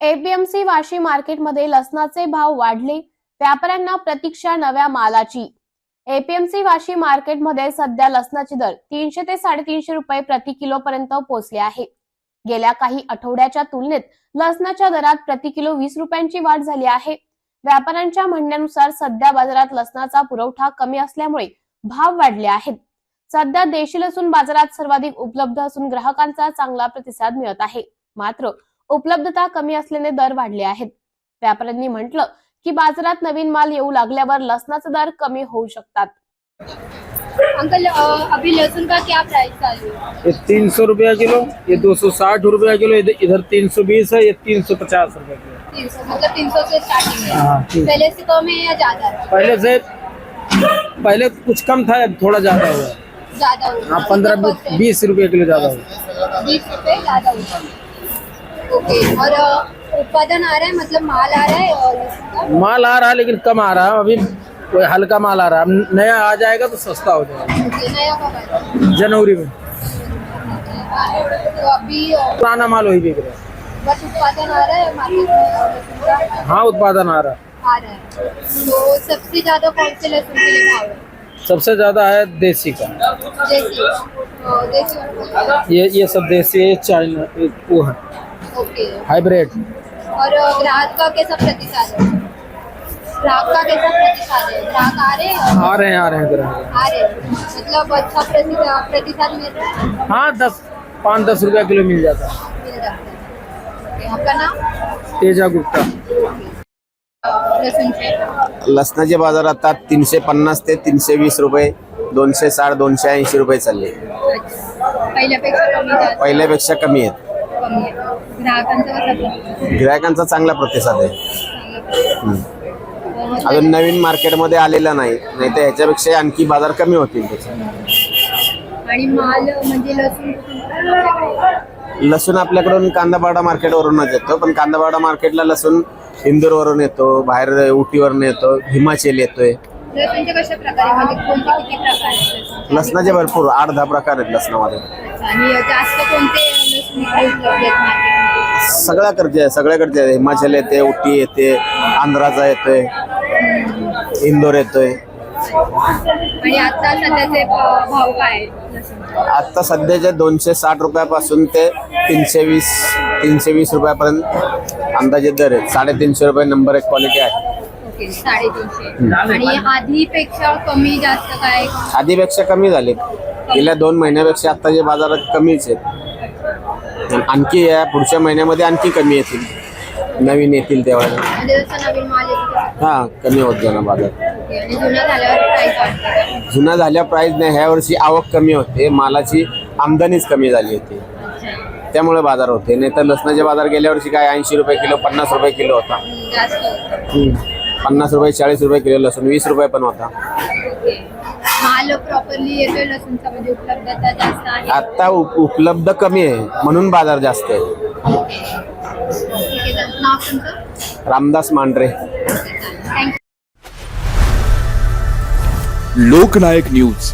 APMC Vashi मार्केटमध्ये लसणाचे भाव वाढले. व्यापाऱ्यांना प्रतीक्षा नव्या मालाची. एपीएमसी वाशी मार्केटमध्ये सध्या लसणाचे दर तीनशे ते साडेतीनशे रुपये प्रति किलो पर्यंत पोहोचले आहे. गेल्या काही आठवड्याच्या तुलनेत लसणाच्या दरात प्रति किलो वीस रुपयांची वाढ झाली आहे. व्यापाऱ्यांच्या म्हणण्यानुसार सध्या बाजारात लसणाचा पुरवठा कमी असल्यामुळे भाव वाढले आहेत. सध्या देशी लसूण बाजारात सर्वाधिक उपलब्ध असून ग्राहकांचा चांगला प्रतिसाद मिळत आहे. मात्र उपलब्धता कमी असल्याने दर वाढले आहेत. व्यापाऱ्यांनी म्हटलं की बाजारात नवीन माल येऊ लागल्यावर लसणाचे दर कमी होऊ शकतात. अंकल अभी लहसुन का क्या प्राइस चालू है ये तीन सौ रुपया किलो ये दो सौ साठ रुपया किलो इधर- इधर तीन सौ बीस है ये तीन सौ पचास रुपया किलो। तीन सौ मतलब तीन सौ से स्टार्टिंग है। हाँ, पहले से कम है या ज़्यादा पहले से पहले कुछ कम था अब थोड़ा ज़्यादा हुआ ज़्यादा हुआ हाँ। पंद्रह बीस रुपये किलो ज़्यादा हुआ बीस रुपए ज़्यादा हुआ ओके और उत्पादन आ रहा है मतलब माल आ रहा है और माल आ रहा है लेकिन कम आ रहा है। अभी कोई हल्का माल आ रहा है। नया आ जाएगा तो सस्ता हो जाएगा। जनवरी में। तो अभी पुराना माल वही बिक रहा है। बस उत्पादन आ रहा है मार्केट में हाँ उत्पादन आ रहा है। आ रहा है। तो सबसे ज़्यादा कौन से लहसुन के लिए भाव है? सबसे ज़्यादा है देसी का। देसी देसी। ये ये सब देसी है चाइना वो है। ओके। हाइब्रिड। और ग्राहक का कैसा प्रतिसाद है? ग्राहक का कैसा प्रतिसाद है? ग्राहक आ रहे हैं? आ रहे हैं आ रहे हैं ग्राहक आ रहे हैं। मतलब अच्छा प्रतिसाद प्रतिसाद मिल रहा है? हाँ दस पाँच दस रुपया किलो मिल जाता है। मिल जाता है। आपका नाम? तेजा गुप्ता। लसूण से लसणाचे बाज़ार आता तीनशे पन्नास ते तीनशे वीस रुपये दोनशे साठ दोनशे ऐंशी रुपये चालले. अच्छा. पहिल्यापेक्षा कमी आहेत. आहे ग्राहकांचा चांगला प्रतिसाद आहे. अजून नवीन मार्केटमध्ये आलेला नाही. नाही तर ह्याच्यापेक्षा आणखी बाजार कमी होतील त्याचे. आणि माल म्हणजे लसूण आपल्याकडून कांदापाडा मार्केटवरूनच येतो. पण कांदापाडा मार्केटला लसूण इंदूरवरून येतो बाहेर उटीवरून येतो हिमाचल येतोय. म्हणजे? लसणाचे? भरपूर आठ दहा प्रकार आहेत लसणामध्ये. सगळ्याकडचे आहे सगळ्याकडचे आहे हिमाचल येते उटी येते आंध्राचा येतोय इंदोर येतोय. आणि आता सध्याचे भ- भाव काय आहेत? लसूणचे? आता सध्याचे दोनशे साठ रुपयापासून ते तीनशे वीस तीनशे वीस रुपयापर्यंत अंदाजे दर आहेत. साडेतीनशे रुपये नंबर एक क्वालिटी आहे. ओके साडेतीनशे. आणि आधीपेक्षा कमी जास्त काय? आधीपेक्षा कमी झाले. गेल्या दोन महिन्यापेक्षा आत्ताचे बाजारात कमीच आहेत. आणखी या पुढच्या महिन्यामध्ये आणखी कमी येतील. नवीन येतील तेव्हा. हां कमी होत जाणार बाजार. जुना झाल्या प्राईस नाही ह्या वर्षी आवक कमी होते. मालाची आमदनीच कमी झाली होती. त्यामुळे बाजार होते. नाही तर लसणाचे बाजार गेल्या वर्षी काय ऐंशी रुपये किलो पन्नास रुपये किलो होता. हम्म. पन्नास रुपये चाळीस रुपये किलो लसूण वीस रुपये पण होता. ओके माल प्रॉपरली येतोय लसूणचा म्हणजे उपलब्धता जास्त आहे. आता उप- उपलब्ध कमी आहे म्हणून बाजार जास्त आहे. ठीक आहे तर नाव तुमचं? Ramdas Mandhare. Thank you Loknayak news.